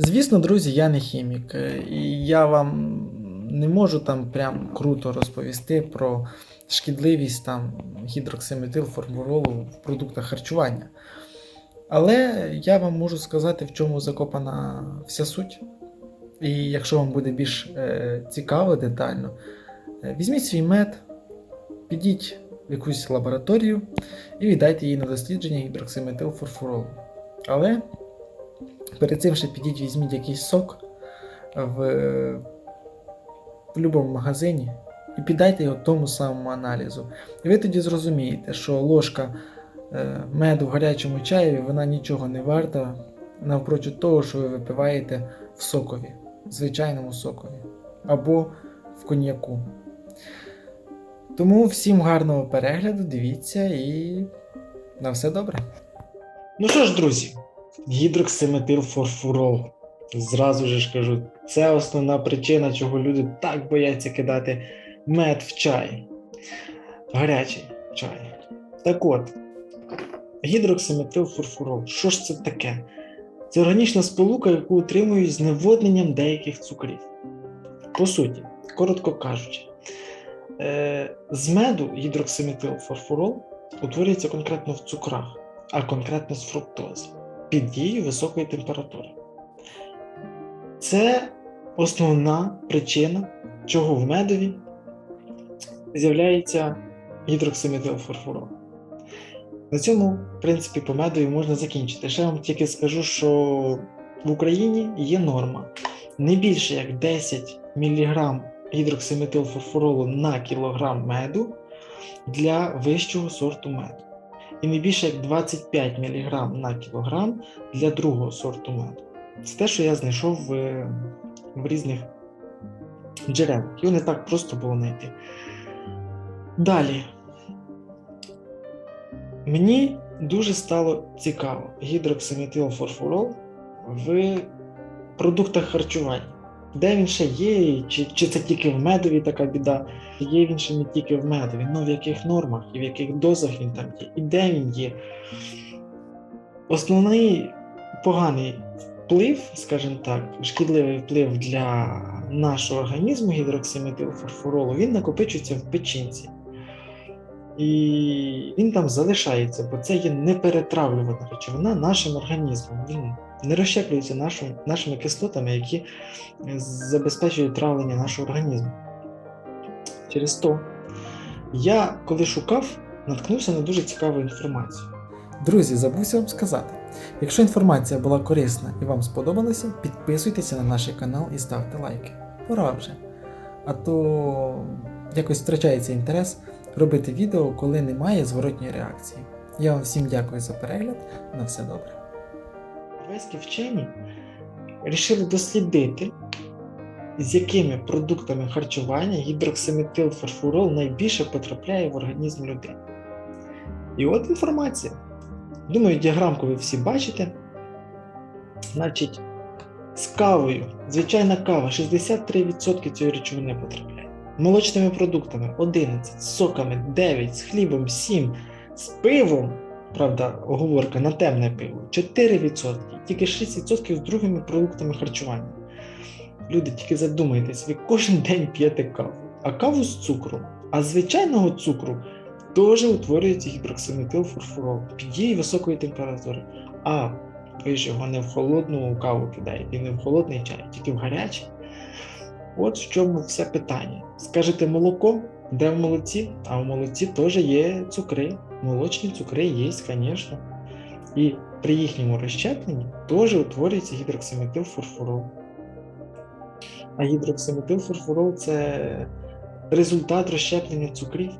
Звісно, друзі, я не хімік, е, і я вам не можу там прям круто розповісти про шкідливість там гідроксиметилформуролу в продуктах харчування. Але я вам можу сказати, в чому закопана вся суть. І якщо вам буде більш е, цікаво детально, е, візьміть свій мед, підіть в якусь лабораторію і віддайте їй на дослідження гідроксиметилфорфуролу. Але перед цим ще підіть візьміть якийсь сок в, в будь-якому магазині і піддайте його тому самому аналізу. І ви тоді зрозумієте, що ложка е, меду в гарячому чаєві вона нічого не варта навпрочуд того, що ви випиваєте в сокові, звичайному сокові або в коньяку. Тому всім гарного перегляду, дивіться і на все добре. Ну що ж, друзі, гідроксиметилфорфурол. Зразу ж кажу, це основна причина, чого люди так бояться кидати мед в чай. Гарячий чай. Так от, гідроксиметилфорфурол. Що ж це таке? Це органічна сполука, яку утримують зневодненням деяких цукрів. По суті, коротко кажучи, е, з меду гідроксиметилфорфурол утворюється конкретно в цукрах, а конкретно з фруктози під дією високої температури. Це основна причина, чого в медові з'являється гідроксиметилфорфурол. На цьому, в принципі, по медові можна закінчити. Ще вам тільки скажу, що в Україні є норма не більше як 10 мг гідроксиметилфорфуролу на кілограм меду для вищого сорту меду. І не більше як 25 мг на кілограм для другого сорту меду. Це те, що я знайшов в, в різних джерелах. Його не так просто було знайти. Далі. Мені дуже стало цікаво гідроксиметилфорфурол в продуктах харчування. Де він ще є, чи, чи це тільки в медові така біда? Є він ще не тільки в медові, але в яких нормах і в яких дозах він там є, і де він є. Основний поганий вплив, скажімо так, шкідливий вплив для нашого організму гідроксиметилфорфуролу, він накопичується в печінці. І він там залишається, бо це є неперетравлювана речовина нашим організмом. Він не розщеплюється нашим, нашими кислотами, які забезпечують травлення нашого організму. Через то я, коли шукав, наткнувся на дуже цікаву інформацію. Друзі, забувся вам сказати. Якщо інформація була корисна і вам сподобалася, підписуйтеся на наш канал і ставте лайки. Пора вже. А то якось втрачається інтерес робити відео, коли немає зворотньої реакції. Я вам всім дякую за перегляд. На все добре. Європейські вчені вирішили дослідити, з якими продуктами харчування гідроксиметилфорфурол найбільше потрапляє в організм людини. І от інформація. Думаю, діаграмку ви всі бачите. Значить, з кавою, звичайна кава, 63% цієї речовини потрапляє. Молочними продуктами 11, з соками 9, з хлібом 7, з пивом, правда, оговорка на темне пиво 4%, тільки 6% з другими продуктами харчування. Люди, тільки задумайтесь, ви кожен день п'єте каву, а каву з цукром, а звичайного цукру теж утворюється гідроксиметилфорфурол під дією високої температури. А ви ж його не в холодну каву кидаєте, і не в холодний чай, тільки в гарячий. От в чому все питання. Скажете молоко, де в молоці? А в молоці теж є цукри. Молочні цукри є, звісно. І при їхньому розщепленні теж утворюється гідроксиметилфорфурол. А гідроксиметилфорфурол це результат розщеплення цукрів,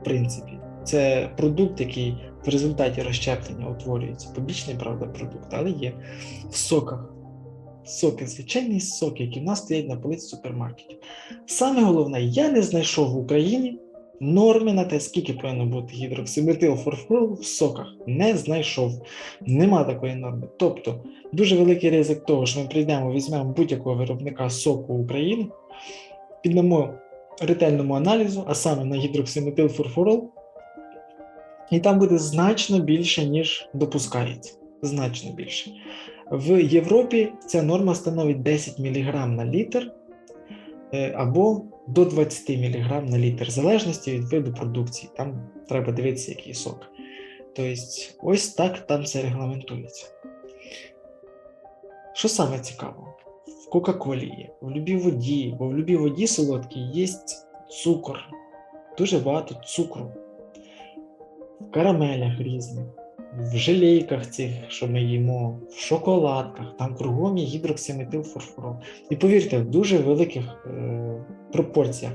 в принципі. Це продукт, який в результаті розщеплення утворюється. Побічний, правда, продукт, але є в соках. Соки, звичайні соки, які в нас стоять на полиці супермаркетів. Саме головне, я не знайшов в Україні норми на те, скільки повинно бути гідроксиметилфорфурол в соках. Не знайшов. Нема такої норми. Тобто, дуже великий ризик того, що ми прийдемо, візьмемо будь-якого виробника соку України, піддамо ретельному аналізу, а саме на гідроксиметилфорфурол, і там буде значно більше, ніж допускається. Значно більше. В Європі ця норма становить 10 мг на літр е, або до 20 мг на літр, в залежності від виду продукції. Там треба дивитися, який сок. Тобто, ось так там це регламентується. Що саме цікаво? В Кока-Колі є, в любій воді, бо в любій воді солодкій є цукор, дуже багато цукру. В карамелях різних, в желейках цих, що ми їмо, в шоколадках, там кругом є гідроксиметилфорфурол. І повірте, в дуже великих е, пропорціях,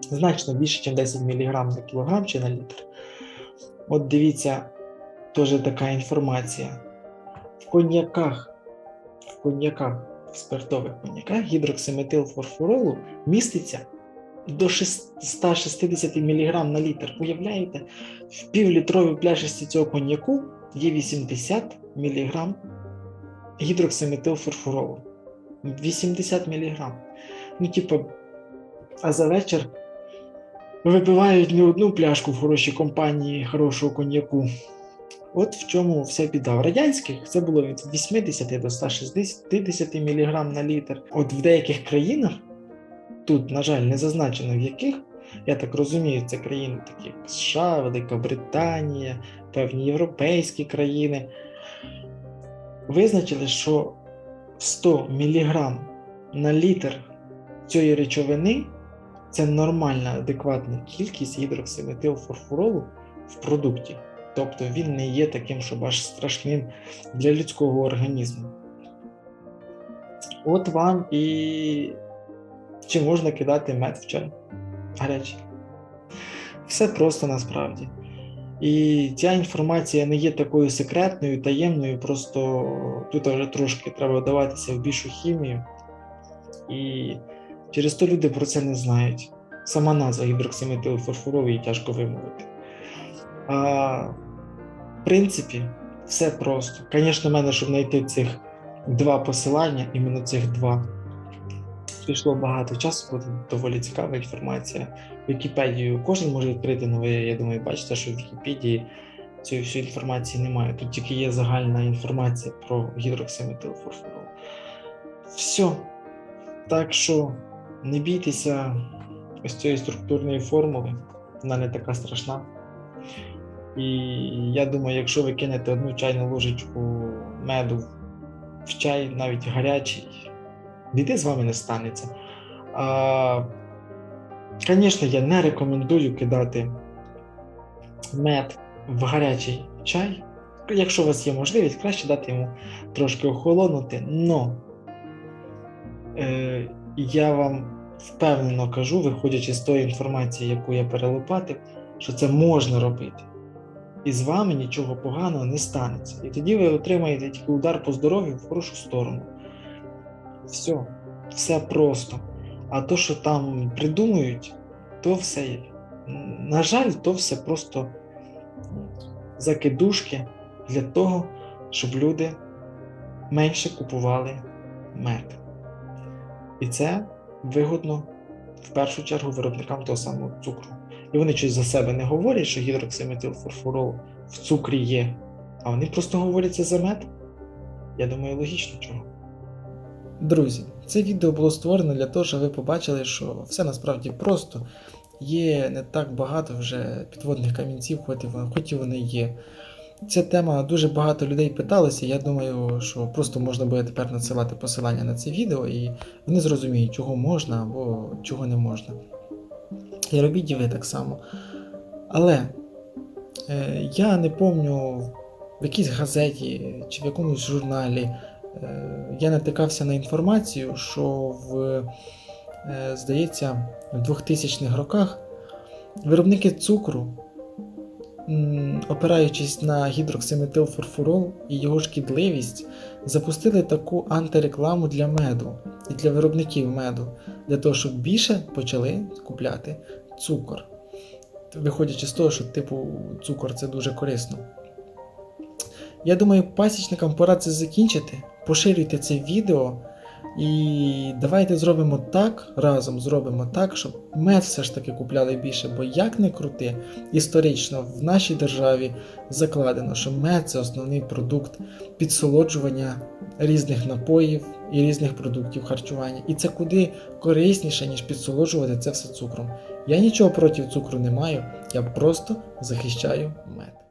значно більше, ніж 10 мг на кілограм чи на літр. От дивіться, теж така інформація. В коньяках, в коньяках, в спиртових коньяках гідроксиметилфорфуролу міститься до 160 мг на літр. Уявляєте, в півлітровій пляшечці цього коньяку є 80 мг гідроксиметилфорфуролу. 80 мг. Ну, типу, а за вечір випивають не одну пляшку в хорошій компанії хорошого коньяку. От в чому вся біда. В радянських це було від 80 до 160 мг на літр. От в деяких країнах, тут, на жаль, не зазначено в яких, я так розумію, це країни такі як США, Велика Британія, певні європейські країни. Визначили, що 100 мг на літр цієї речовини це нормальна адекватна кількість гідроксиметилфорфуролу в продукті. Тобто він не є таким, щоб аж страшним для людського організму. От вам і чи можна кидати мед в чай гарячий. Все просто насправді. І ця інформація не є такою секретною, таємною, просто тут вже трошки треба вдаватися в більшу хімію. І через то люди про це не знають. Сама назва гідроксиметилфорфуровий тяжко вимовити. А, В принципі, все просто. Звісно, в мене, щоб знайти цих два посилання, іменно цих два, пішло багато часу, буде доволі цікава інформація. Вікіпедію кожен може відкрити, але я думаю, бачите, що в Вікіпедії цієї всієї інформації немає. Тут тільки є загальна інформація про гідроксиметилфорфурол. Все. Так що не бійтеся ось цієї структурної формули, вона не така страшна. І я думаю, якщо ви кинете одну чайну ложечку меду в чай, навіть гарячий, біди з вами не станеться. Звісно, я не рекомендую кидати мед в гарячий чай. Якщо у вас є можливість, краще дати йому трошки охолонути. Но е, я вам впевнено кажу, виходячи з тої інформації, яку я перелопатив, що це можна робити. І з вами нічого поганого не станеться. І тоді ви отримаєте тільки удар по здоров'ю в хорошу сторону. Все, все просто. А то, що там придумують, то все, на жаль, то все просто закидушки для того, щоб люди менше купували мед. І це вигодно в першу чергу виробникам того самого цукру. І вони щось за себе не говорять, що гідроксиметилфорфурол в цукрі є, а вони просто говорять це за мед. Я думаю, логічно чого. Друзі, це відео було створено для того, щоб ви побачили, що все насправді просто. Є не так багато вже підводних камінців, хоч і вони є. Ця тема дуже багато людей питалися. Я думаю, що просто можна буде тепер надсилати посилання на це відео, і вони зрозуміють, чого можна або чого не можна. І робіть і ви так само. Але е, я не пам'ятаю в якійсь газеті чи в якомусь журналі я натикався на інформацію, що в, е, здається, в 2000-х роках виробники цукру опираючись на гідроксиметилфорфурол і його шкідливість, запустили таку антирекламу для меду і для виробників меду, для того, щоб більше почали купляти цукор. Виходячи з того, що типу цукор це дуже корисно. Я думаю, пасічникам пора це закінчити. Поширюйте це відео І давайте зробимо так, разом зробимо так, щоб мед все ж таки купляли більше, бо як не крути, історично в нашій державі закладено, що мед це основний продукт підсолоджування різних напоїв і різних продуктів харчування. І це куди корисніше, ніж підсолоджувати це все цукром. Я нічого проти цукру не маю, я просто захищаю мед.